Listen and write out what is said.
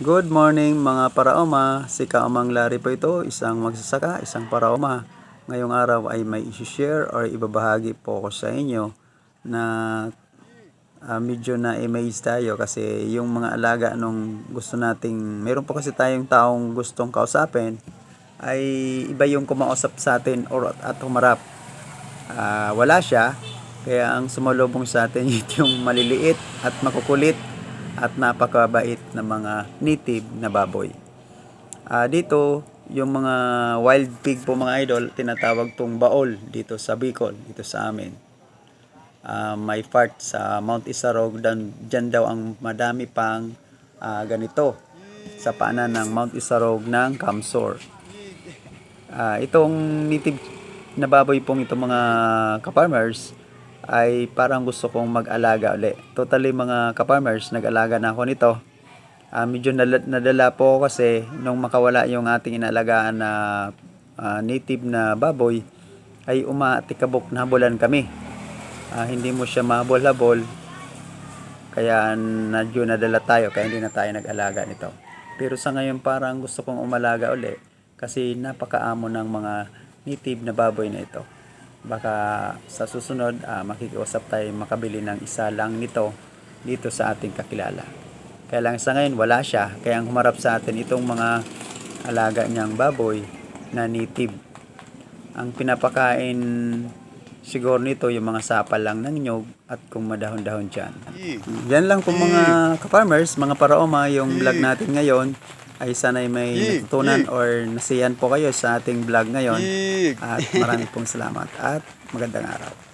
Good morning mga paraoma. Si Kaamang Larry po ito, isang magsasaka, isang paraoma. Ngayong araw ay may isi-share or ibabahagi po ko sa inyo na ah, medyo na amaze tayo kasi yung mga alaga nung gusto nating, meron po kasi tayong taong gustong kausapin ay iba yung kumausap sa atin or at humarap. Ah, wala siya, kaya ang sumalubong sa atin yung maliliit at makukulit at napakabait na mga native na baboy. Ah, dito, yung mga wild pig po mga idol, tinatawag tong baol dito sa Bicol, dito sa amin. Ah, may part sa Mount Isarog, dan, dyan daw ang madami pang ah, ganito sa paanan ng Mount Isarog ng Kamsor. Ah, itong native na baboy pong itong mga ka-farmers ay parang gusto kong mag-alaga uli. Totally mga ka-farmers, nag-alaga na ako nito. Ah, medyo nadala po ako kasi nung makawala yung ating inalagaan na ah, native na baboy ay umatikabok na habulan kami. Ah, hindi mo siya mahabol-habol kaya medyo nadala tayo kaya hindi na tayo nag-alaga nito. Pero sa ngayon parang gusto kong umalaga uli kasi napakaamo ng mga native na baboy na ito. Baka sa susunod ah, makikiusap tayo makabili ng isa lang nito dito sa ating kakilala. Kaya lang sa ngayon wala siya kaya ang humarap sa atin itong mga alaga niyang baboy na native. Ang pinapakain siguro nito yung mga sapal lang ng nyog at kung madahon-dahon dyan. Yan lang po mga ka-farmers, mga paraoma, yung vlog natin ngayon ay sana'y may natutunan or nasiyan po kayo sa ating vlog ngayon. Yig. At maraming pong salamat at magandang araw.